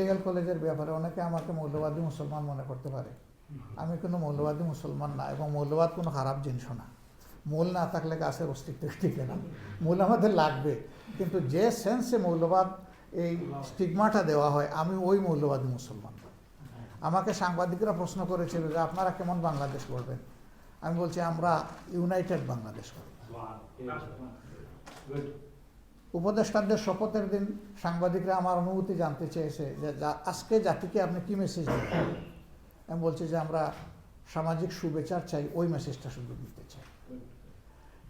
Medical কলেজের ব্যাপারে অনেকে আমাকে মৌলবাদী মুসলমান মনে করতে পারে। আমি কোনো মৌলবাদী মুসলমান না এবং মৌলবাদ কোনো খারাপ জিনিসও না। মূল না থাকলে গাছের অস্তিত্ব টিকে না। মূল আমাদের লাগবে। কিন্তু যে সেন্সে মৌলবাদ এই স্টিগমাটা দেওয়া হয়, আমি ওই মৌলবাদী মুসলমান। আমাকে সাংবাদিকরা প্রশ্ন করেছিল যে, আপনারা কেমন বাংলাদেশ করবেন আমি বলছি, আমরা ইউনাইটেড বাংলাদেশ করব উপদেষ্টাদের শপথের দিন সাংবাদিকরা আমার অনুভূতি জানতে চেয়েছে যে আজকে জাতিকে আপনি কি মেসেজ দেবেন? আমি বলছি যে আমরা সামাজিক সুবিচার চাই, ওই মেসেজটা শুধু দিতে চাই।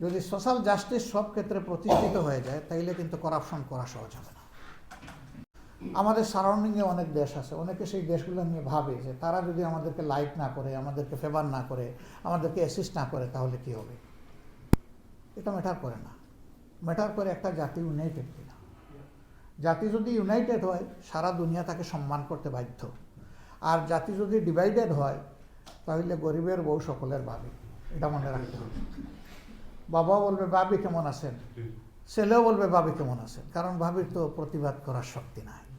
যদি সোশ্যাল জাস্টিস সব ক্ষেত্রে প্রতিষ্ঠিত হয়ে যায়, তাইলে কিন্তু করাপশন করা সহজ হবে না। আমাদের সারাউন্ডিংয়ে অনেক দেশ আছে, অনেকে সেই দেশগুলো নিয়ে ভাবে যে তারা যদি আমাদেরকে লাইক না করে, আমাদেরকে ফেভার না করে, আমাদেরকে অ্যাসিস্ট না করে, তাহলে কি হবে? এটা ম্যাটার করে না। ম্যাটার করে একটা জাতি ইউনাইটেড কিনা। জাতি যদি ইউনাইটেড হয়, সারা দুনিয়া তাকে সম্মান করতে বাধ্য। আর জাতি যদি ডিভাইডেড হয়, তাহলে গরিবের বউ সকলের ভাবি। এটা মনে রাখতে হবে। বাবা বলবে বাবি কেমন আছেন? ছেলেও বলবে বাবি কেমন আছেন? কারণ ভাবির তো প্রতিবাদ করার শক্তি নাই।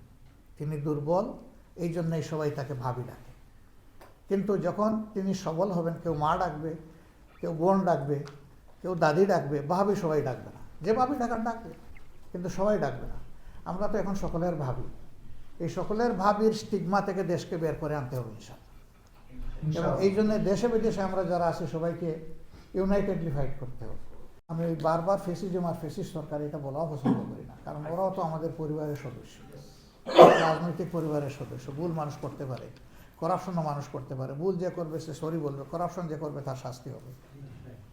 তিনি দুর্বল এই জন্যই সবাই তাকে ভাবি ডাকে। কিন্তু যখন তিনি সবল হবেন, কেউ মা ডাকবে, কেউ বোন ডাকবে, কেউ দাদি ডাকবে, ভাবি সবাই ডাকবে না। যে ভাবি ডাকার ডাকবে কিন্তু সবাই ডাকবে না। আমরা তো এখন সকলের ভাবি। এই সকলের ভাবির স্টিগমা থেকে দেশকে বের করে আনতে হবে ইনশাল্লাহ। এবং এই জন্য দেশে বিদেশে আমরা যারা আছি সবাইকে ইউনাইটেডলি ফাইট করতে হবে। আমি ওই বারবার ফেসিজম আর ফেসিস সরকার এটা বলাও পছন্দ করি না। কারণ ওরাও তো আমাদের পরিবারের সদস্য। রাজনৈতিক পরিবারের সদস্য। ভুল মানুষ করতে পারে। করাপশনও মানুষ করতে পারে। ভুল যে করবে সে সরি বলবে। করাপশন যে করবে তার শাস্তি হবে।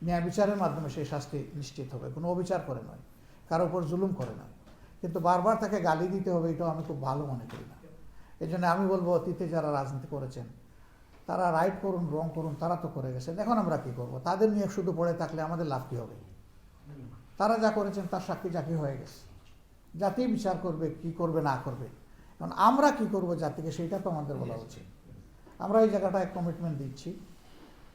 ন্যায় বিচারের মাধ্যমে সেই শাস্তি নিশ্চিত হবে। কোনো অবিচার করে নয় কারও উপর জুলুম করে নয় কিন্তু বারবার তাকে গালি দিতে হবে এটাও আমি খুব ভালো মনে করি না। এই জন্য আমি বলব অতীতে যারা রাজনীতি করেছেন তারা রাইট করুন রং করুন তারা তো করে গেছেন। এখন আমরা কি করব? তাদের নিয়ে শুধু পড়ে থাকলে আমাদের লাভ কী হবে? তারা যা করেছেন তার সাক্ষী জাকি হয়ে গেছে। জাতি বিচার করবে কি করবে না করবে। এখন আমরা কি করব জাতিকে সেইটা তো আমাদের বলা উচিত। আমরা এই জায়গাটায় কমিটমেন্ট দিচ্ছি।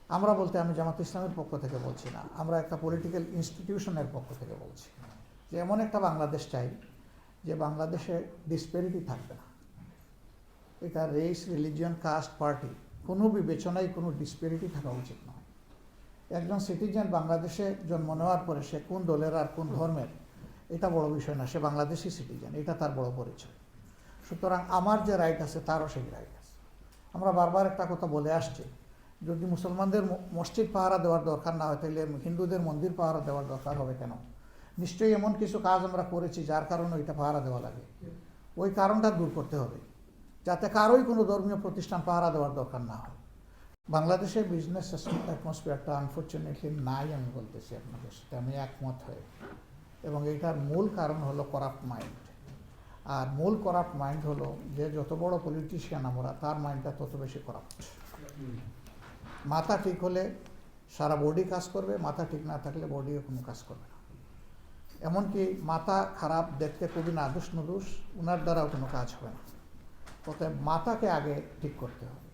আমরা বলতে আমি জামাত ইসলামের পক্ষ থেকে বলছি না, আমরা একটা পলিটিক্যাল ইনস্টিটিউশনের পক্ষ থেকে বলছি। যে এমন একটা বাংলাদেশ চাই, যে বাংলাদেশে ডিসপেরিটি থাকবে না। এটা রেস রিলিজিয়ন কাস্ট পার্টি কোনো বিবেচনায় কোনো ডিসপেরিটি থাকা উচিত নয়। একজন সিটিজেন বাংলাদেশে জন্ম নেওয়ার পরে সে কোন দলের আর কোন ধর্মের, এটা বড় বিষয় না, সে বাংলাদেশি সিটিজেন এটা তার বড় পরিচয়। সুতরাং আমার যে রাইট আছে, তারও সেই রাইট আছে। আমরা বারবার একটা কথা বলে আসছি যদি মুসলমানদের মসজিদ পাহারা দেওয়ার দরকার না হয়, তাহলে হিন্দুদের মন্দির পাহারা দেওয়ার দরকার হবে কেন? নিশ্চয়ই এমন কিছু কাজ আমরা করেছি যার কারণে ওইটা পাহারা দেওয়া লাগে। ওই কারণটা দূর করতে হবে, যাতে কারোই কোনো ধর্মীয় প্রতিষ্ঠান পাহারা দেওয়ার দরকার না হয়। বাংলাদেশে বিজনেস অ্যাটমসফিয়ারটা আনফর্চুনেটলি নাই আমি বলতেছি আপনাদের সাথে, আমি একমত হয়ে। এবং এইটার মূল কারণ হলো করাপ্ট মাইন্ড আর মূল করাপ্ট মাইন্ড হলো যে যত বড় পলিটিশিয়ান আমরা, তার মাইন্ডটা তত বেশি করাপ্ট মাথা ঠিক হলে সারা বডি কাজ করবে, মাথা ঠিক না থাকলে বডিও কোনো কাজ করবে না। এমনকি মাথা খারাপ দেখতে খুবই নাদুস নুদুস ওনার দ্বারাও কোনো কাজ হবে না। অতএব মাথাকে আগে ঠিক করতে হবে।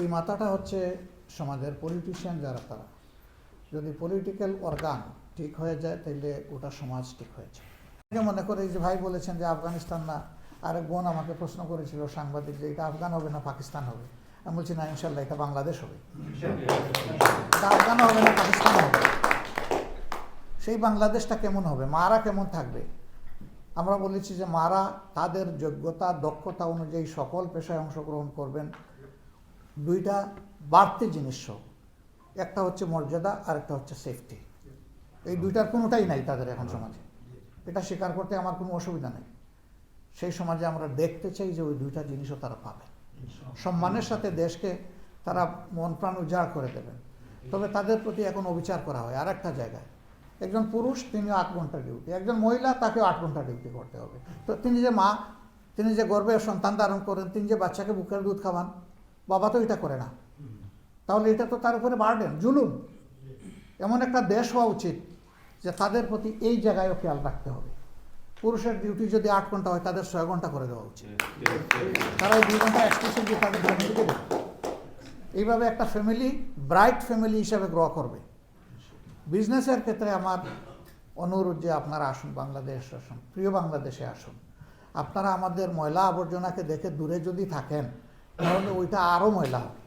এই মাথাটা হচ্ছে সমাজের পলিটিশিয়ান যারা তারা। যদি পলিটিক্যাল অর্গান ঠিক হয়ে যায় তাহলে ওটা সমাজ ঠিক হয়ে যায় মনে করে যে ভাই বলেছেন যে আফগানিস্তান না, আরেক বোন আমাকে প্রশ্ন করেছিল সাংবাদিক যে, এটা আফগান হবে না, পাকিস্তান হবে? আমি বলছি না ইনশাল্লাহ এটা বাংলাদেশ হবে। হবে না? পাকিস্তান হবে। সেই বাংলাদেশটা কেমন হবে? মারা কেমন থাকবে? আমরা বলেছি যে মারা তাদের যোগ্যতা দক্ষতা অনুযায়ী সকল পেশায় অংশগ্রহণ করবেন। দুইটা বাড়তি জিনিস। একটা হচ্ছে মর্যাদা আর একটা হচ্ছে সেফটি এই দুইটার কোনোটাই নাই তাদের এখন সমাজে। এটা স্বীকার করতে আমার কোনো অসুবিধা নেই। সেই সমাজে আমরা দেখতে চাই যে ওই দুইটা জিনিসও তারা পাবে সম্মানের সাথে দেশকে তারা মন প্রাণ উজাড় করে দেবেন। তবে তাদের প্রতি এখন অবিচার করা হয় আর একটা জায়গায়। একজন পুরুষ তিনি আট ঘণ্টা ডিউটি। একজন মহিলা তাকে আট ঘণ্টা ডিউটি করতে হবে। তো তিনি যে মা, তিনি যে গর্বে সন্তান ধারণ করেন, তিনি যে বাচ্চাকে বুকের দুধ খাওয়ান, বাবা তো এটা করে না। তাহলে এটা তো তার উপরে বার্ডেন, জুলুম। এমন একটা দেশ হওয়া উচিত যে তাদের প্রতি এই জায়গায়ও খেয়াল রাখতে হবে। পুরুষের ডিউটি যদি আট ঘণ্টা হয় তাদের ছয় ঘণ্টা করে দেওয়া উচিত। তারা দুই ঘণ্টা এক্সক্লুসিভলি তাদের ফ্যামিলিকে দেবে। এইভাবে একটা ফ্যামিলি ব্রাইট ফ্যামিলি হিসাবে গ্রো করবে। বিজনেসের ক্ষেত্রে আমার অনুরোধ যে আপনারা আসুন বাংলাদেশ আসুন প্রিয় বাংলাদেশে আসুন। আপনারা আমাদের ময়লা আবর্জনাকে দেখে দূরে যদি থাকেন তাহলে ওইটা আরও ময়লা হবে।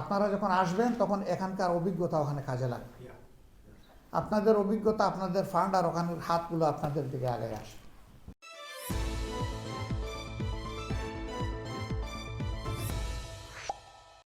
আপনারা যখন আসবেন তখন এখানকার অভিজ্ঞতা ওখানে কাজে লাগবে। আপনাদের অভিজ্ঞতা আপনাদের ফান্ড আর ওখানের হাতগুলো আপনাদের দিকে আগে আসবে।